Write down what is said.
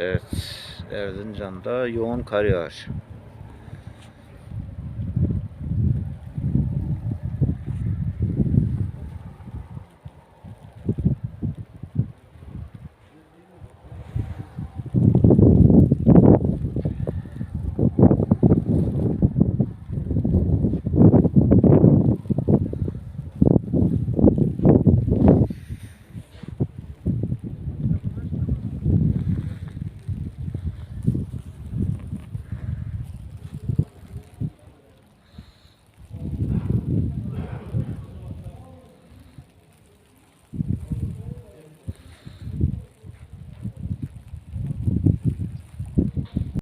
Evet, Erzincan'da yoğun kar yağışı.